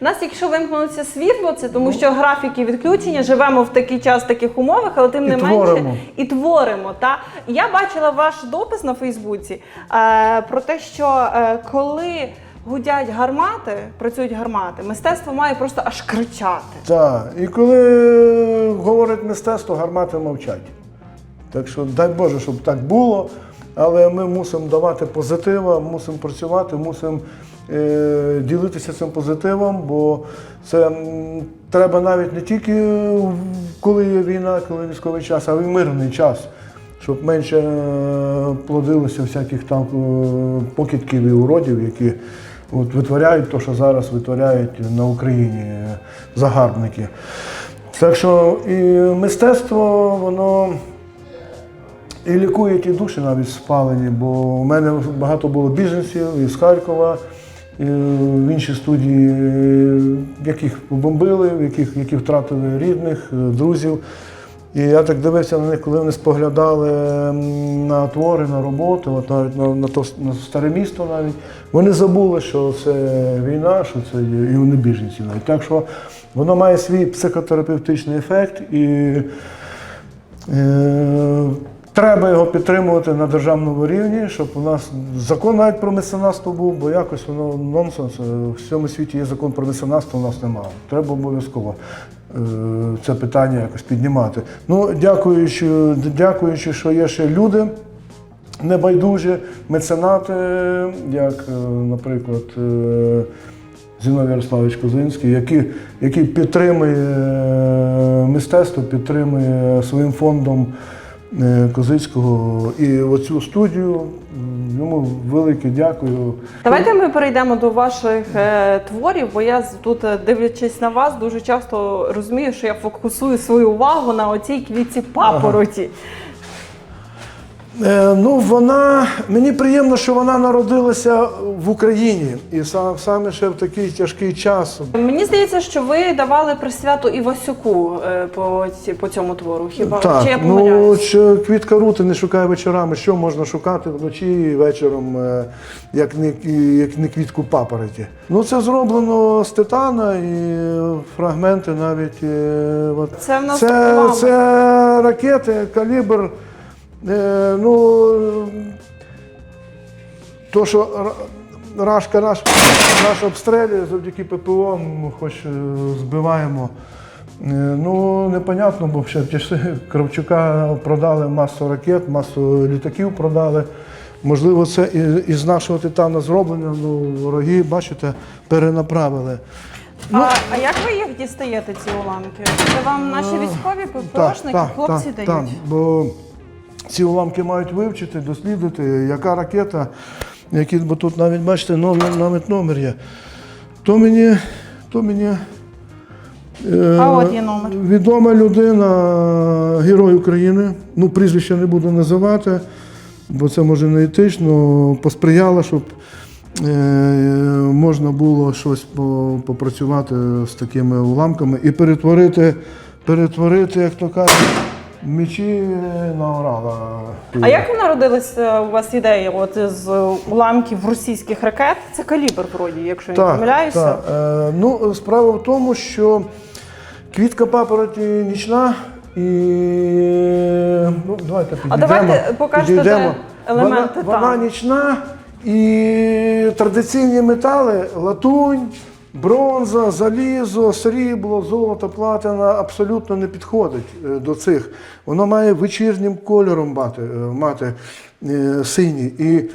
У нас, якщо вимкнуться світло, це тому що графіки відключення, живемо в такий час, в таких умовах, але тим І не творимо. менше і творимо. Та я бачила ваш допис на Фейсбуці е, про те, що е, коли гудять гармати, працюють гармати, мистецтво має просто аж кричати. Так, і коли говорить мистецтво, гармати мовчать. Так що дай Боже, щоб так було, але ми мусимо давати позитива, мусимо працювати, мусимо е, ділитися цим позитивом, бо це м, треба навіть не тільки коли є війна, коли військовий час, а й мирний час. Щоб менше е, плодилося всяких там е, покидьків і уродів, які от, витворяють те, що зараз витворяють на Україні е, загарбники. Так що і мистецтво, воно і лікує ті душі навіть спалені, бо у мене багато було біженців із Харкова, і в інші студії, е, яких побомбили, яких, які втратили рідних, е, друзів. І я так дивився на них, коли вони споглядали на твори, на роботи, от навіть на, на, то, на старе місто навіть. Вони забули, що це війна, що це і вони біженці навіть. Так що воно має свій психотерапевтичний ефект і Е, Треба його підтримувати на державному рівні, щоб у нас закон навіть про меценатство був, бо якось воно нонсенс. Е, В всьому світі є закон про меценатство, у нас немає. Треба обов'язково е, це питання якось піднімати. Ну, дякуючи, дякуючи, що є ще люди небайдужі, меценати, як, е, наприклад, Зіновій Ярославович Козинський, який, який підтримує мистецтво, підтримує своїм фондом Козицького. І оцю студію йому велике дякую. Давайте ми перейдемо до ваших е, творів, бо я тут, е, дивлячись на вас, дуже часто розумію, що я фокусую свою увагу на оцій квітці папороті. Е, ну, вона мені приємно, що вона народилася в Україні і сам, саме ще в такий тяжкий час. Мені здається, що ви давали присвяту Івасюку е, по, по цьому твору. Хіба Так, чи я ну помиляюсь? що квітка рути не шукає вечорами. Що можна шукати вночі і вечором, е, як не, як не квітку папороті. Ну це зроблено з титана і фрагменти навіть. е, От. Це в нас це, це ракети, калібр. Е, ну, то, що Рашка наш, наш обстрілює завдяки ППО, ми хоч е, збиваємо. Е, Ну, непонятно, бо ще в часи Кравчука продали масу ракет, масу літаків продали. Можливо, це із нашого титана зроблено, ну, вороги, бачите, перенаправили. а, а як ви їх дістаєте, ці уламки? Це вам наші військові ППОшники, хлопці так, дають? так, бо ці уламки мають вивчити, дослідити, яка ракета, які, бо тут навіть бачите, номер, навіть номер є. То мені, то мені е, А от є номер. відома людина, герой України, ну прізвище не буду називати, бо це може не етично, посприяла, щоб е, можна було щось попрацювати з такими уламками і перетворити, перетворити, як то кажуть, мечі на орала. А як народилася у вас ідея от з уламків російських ракет? Це калібр вроді, якщо я не помиляюся. Так. Е, ну, справа в тому, що квітка папороті нічна і ну, давайте підійдемо. давайте покажете, елементи вона, вона нічна і традиційні метали латунь. Бронза, залізо, срібло, золото, платина абсолютно не підходить е, до цих. Воно має вечірнім кольором мати, е, мати е, синій. І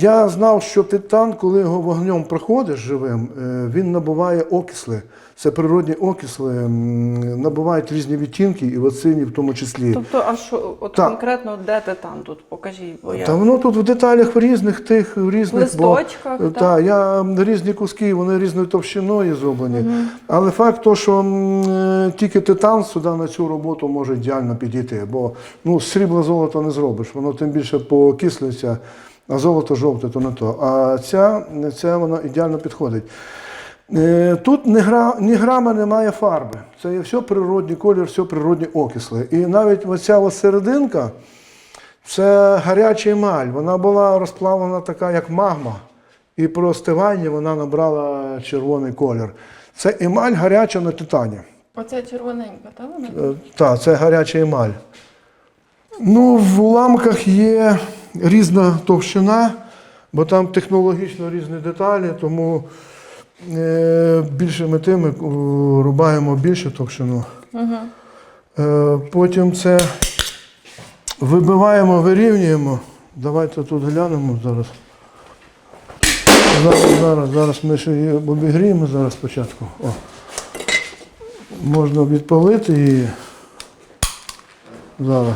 я знав, що титан, коли його вогнем проходиш живим, е, він набуває окисли. Це природні окисли, набувають різні відтінки, і сині в тому числі. Тобто, а що от Так. конкретно де титан тут? Покажіть, бо я Та воно тут в деталях в різних тих, в різних Листочках, бо, так? та, я різні куски, вони різною товщиною зроблені. Але факт то, що м, е, тільки титан сюди на цю роботу може ідеально підійти, бо ну, срібло золото не зробиш, воно тим більше покислюється, а золото жовте, то не то. А ця, ця воно ідеально підходить. Е, Тут ні, гра, ні грама немає фарби. Це є все природний колір, все природні окисли. І навіть оця ось серединка, це гаряча емаль. Вона була розплавлена така, як магма. і при остиванні вона набрала червоний колір. Це емаль гаряча на титані. Оця червоненька, та вона? Е, Так, це гаряча емаль. Ну, в уламках є різна товщина, бо там технологічно різні деталі, тому е, більшими тими е, рубаємо більшу товщину. Е, потім це вибиваємо, вирівнюємо. Давайте тут глянемо зараз. Зараз, зараз, зараз ми ще її обігріємо зараз спочатку. О. Можна відпалити її. Зараз.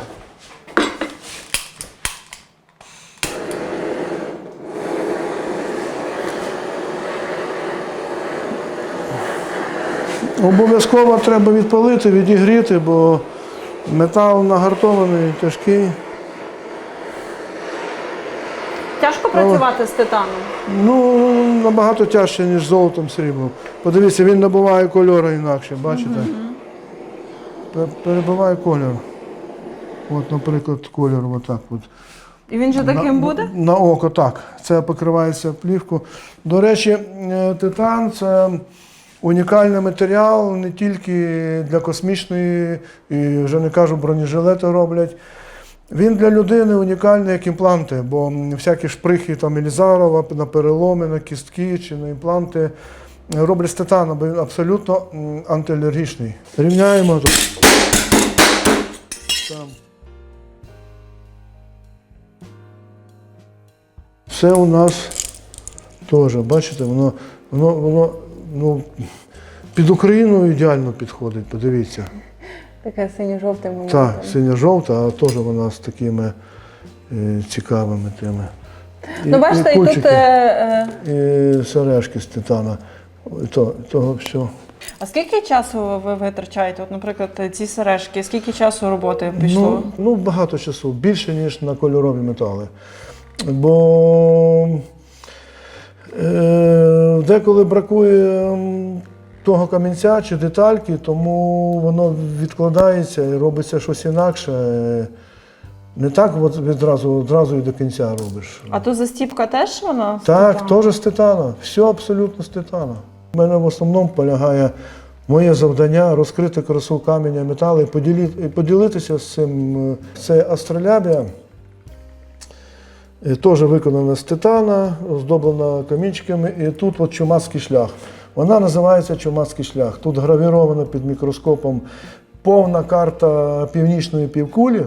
Обов'язково треба відпалити, відігріти, бо метал нагартований, тяжкий. Тяжко працювати з титаном. Ну, набагато тяжче, ніж золотом сріблом. Подивіться, він набуває кольору інакше, бачите? Пе- Перебиває кольор. От, наприклад, кольор отак. От. І він же таким на, буде? На око, так. Це покривається плівку. До речі, е, титан це унікальний матеріал не тільки для космічної, і вже не кажу, бронежилети роблять. Він для людини унікальний як імпланти, бо всякі шприхи там Елізарова на переломи, на кістки чи на імпланти роблять з титану, бо він абсолютно антиалергічний. Рівняємо тут. Там. Це у нас теж, бачите, воно, воно, воно ну, під Україну ідеально підходить, подивіться. Таке синьо-жовте момент. Так, синя-жовта, а теж вона з такими е, цікавими тими. І, Ну, бачите, і тут кульчики, е, е, і сережки з титана. І То, того всього. А скільки часу ви витрачаєте? От, наприклад, ці сережки, скільки часу роботи пішло? Ну, ну, багато часу, більше, ніж на кольорові метали. Бо деколи бракує того камінця чи детальки, тому воно відкладається і робиться щось інакше. Е, Не так от відразу, одразу і до кінця робиш. А то застіпка теж вона? Так, теж з титана. Все абсолютно з титана. У мене в основному полягає моє завдання розкрити красу каменя металу і поділити, і поділитися з цим. Це астролябія. Е, Теж виконана з титана, оздоблена камінчиками. І тут от чумацький шлях. Вона називається чумацький шлях. Тут гравіровано під мікроскопом повна карта північної півкулі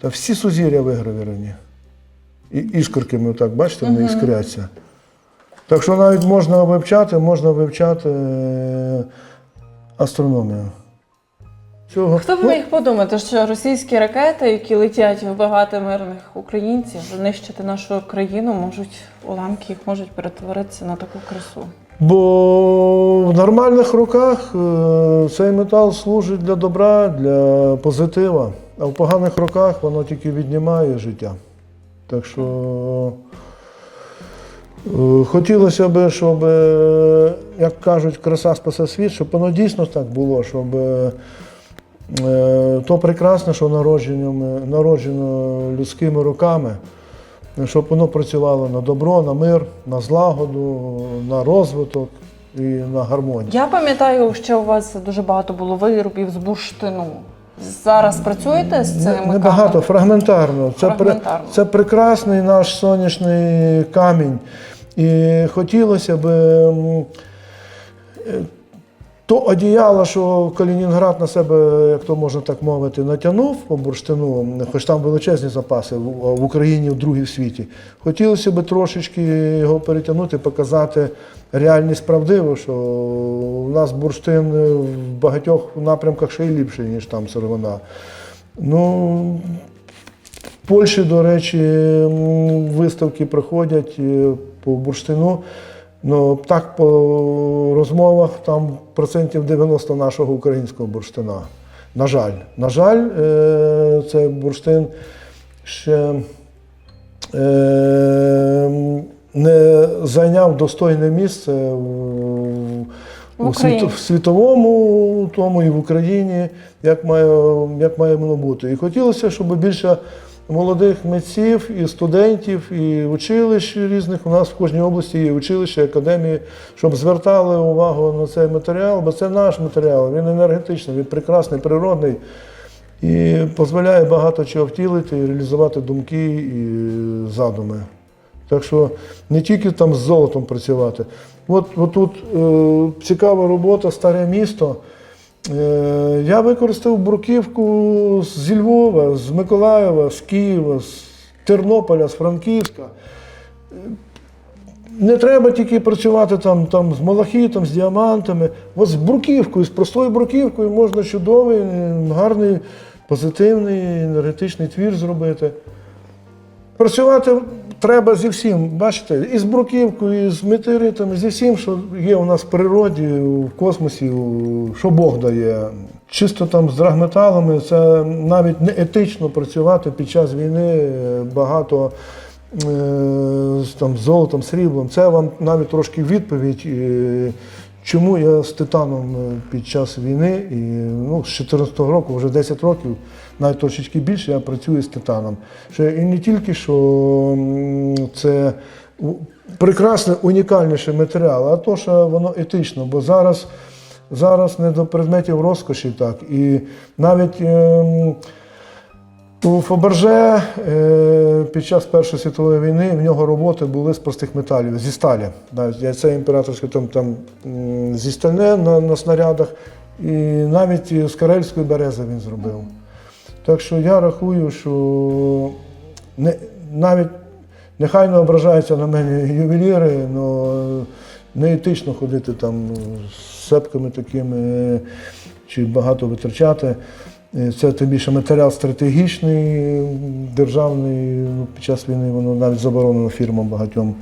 та всі сузір'я вигравіровані. І іскорками, так, бачите, вони іскряться. Так що навіть можна вивчати, можна вивчати е, астрономію. Цього. Хто б Ну, міг подумати, що російські ракети, які летять вбивати мирних українців, знищити нашу країну, можуть уламки їх можуть перетворитися на таку красу. Бо в нормальних руках е, цей метал служить для добра, для позитива, а в поганих руках воно тільки віднімає життя. Так що е, хотілося б, щоб, е, як кажуть, краса спасе світ, щоб воно дійсно так було, щоб то прекрасне, що народженнями- народжено людськими руками, щоб воно працювало на добро, на мир, на злагоду, на розвиток і на гармонію. Я пам'ятаю, що у вас дуже багато було виробів з бурштину. Зараз працюєте з цими Небагато, фрагментарно. Це, при- Фрагментарно. це прекрасний наш сонячний камінь. І хотілося б е, то одіяло, що Калінінград на себе, як то можна так мовити, натягнув по бурштину, хоч там величезні запаси в Україні, в другій в світі. Хотілося б трошечки його перетягнути, показати реальність правдиву, що у нас бурштин в багатьох напрямках ще й ліпший, ніж там сировина. Ну, в Польщі, до речі, виставки проходять е, по бурштину. Ну, так, по розмовах, там процентів 90 нашого українського бурштина. На жаль, на жаль, е, цей бурштин ще е, не зайняв достойне місце світ- в світовому тому і в Україні, як має, як має воно бути. І хотілося, щоб більше молодих митців, і студентів, і училищ різних. У нас в кожній області є училища, академії, щоб звертали увагу на цей матеріал, бо це наш матеріал, він енергетичний, він прекрасний, природний і дозволяє багато чого втілити і реалізувати думки і задуми. Так що не тільки там з золотом працювати. От, от е, цікава робота, старе місто. Е, я використав бруківку зі Львова, з Миколаєва, з Києва, з Тернополя, з Франківська. Е, Не треба тільки працювати там, там з малахітом, з діамантами. От з бруківкою, з простою бруківкою можна чудовий, гарний, позитивний, енергетичний твір зробити. Працювати треба зі всім, бачите, і з бруківкою, і з метеоритами, зі всім, що є у нас в природі, в космосі, що Бог дає. Чисто там з драгметалами це навіть не етично працювати під час війни е, багато е, з там, золотом, сріблом. Це вам навіть трошки відповідь. е, Чому я з титаном під час війни, і ну, з 2014 року, вже 10 років, навіть трошечки більше, я працюю з титаном. І не тільки що це прекрасний, унікальніший матеріал, а то, що воно етично, бо зараз, зараз не до предметів розкоші так. І навіть ем, у Фаберже е, під час Першої світової війни в нього роботи були з простих металів, зі сталі. Навіть Це імператорське там, там зі стальне на, на снарядах, і навіть з карельської берези він зробив. Так що я рахую, що не, навіть нехай не ображаються на мене ювеліри, але не етично ходити там з сепками такими чи багато витрачати. Е, Це тим більше матеріал стратегічний, державний. Ну, Під час війни воно навіть заборонено фірмам багатьом е,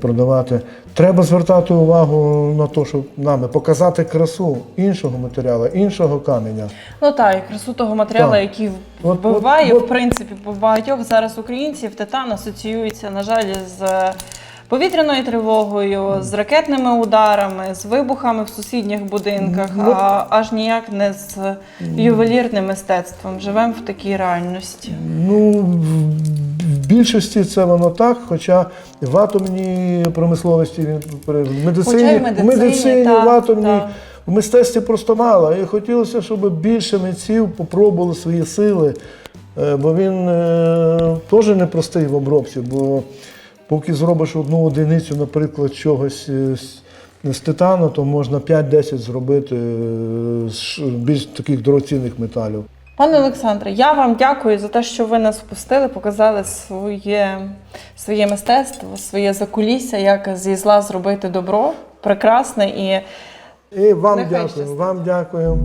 продавати. Треба звертати увагу на те, щоб нами показати красу іншого матеріалу, іншого каменя. Ну так, і красу того матеріалу, Так. який От- вбиває, от- от- в принципі, в багатьох зараз українців титан асоціюється, на жаль, з повітряною тривогою, з ракетними ударами, з вибухами в сусідніх будинках, Ну, а аж ніяк не з ювелірним мистецтвом. Живемо в такій реальності. Ну, в більшості це воно так, хоча в атомній промисловості, в медицині, Хоча в медицині, в, медицині, так, в атомній, так. в мистецтві просто мало. І хотілося, щоб більше митців попробували свої сили, е, бо він е, теж непростий в обробці, бо поки зробиш одну одиницю, наприклад, чогось з, з титану, то можна 5-10 зробити е, з більш таких дорогоцінних металів. Пане Олександре, я вам дякую за те, що ви нас впустили, показали своє, своє мистецтво, своє закулісся, як зі зла зробити добро. Прекрасне і І вам Нехай дякую, вам дякую.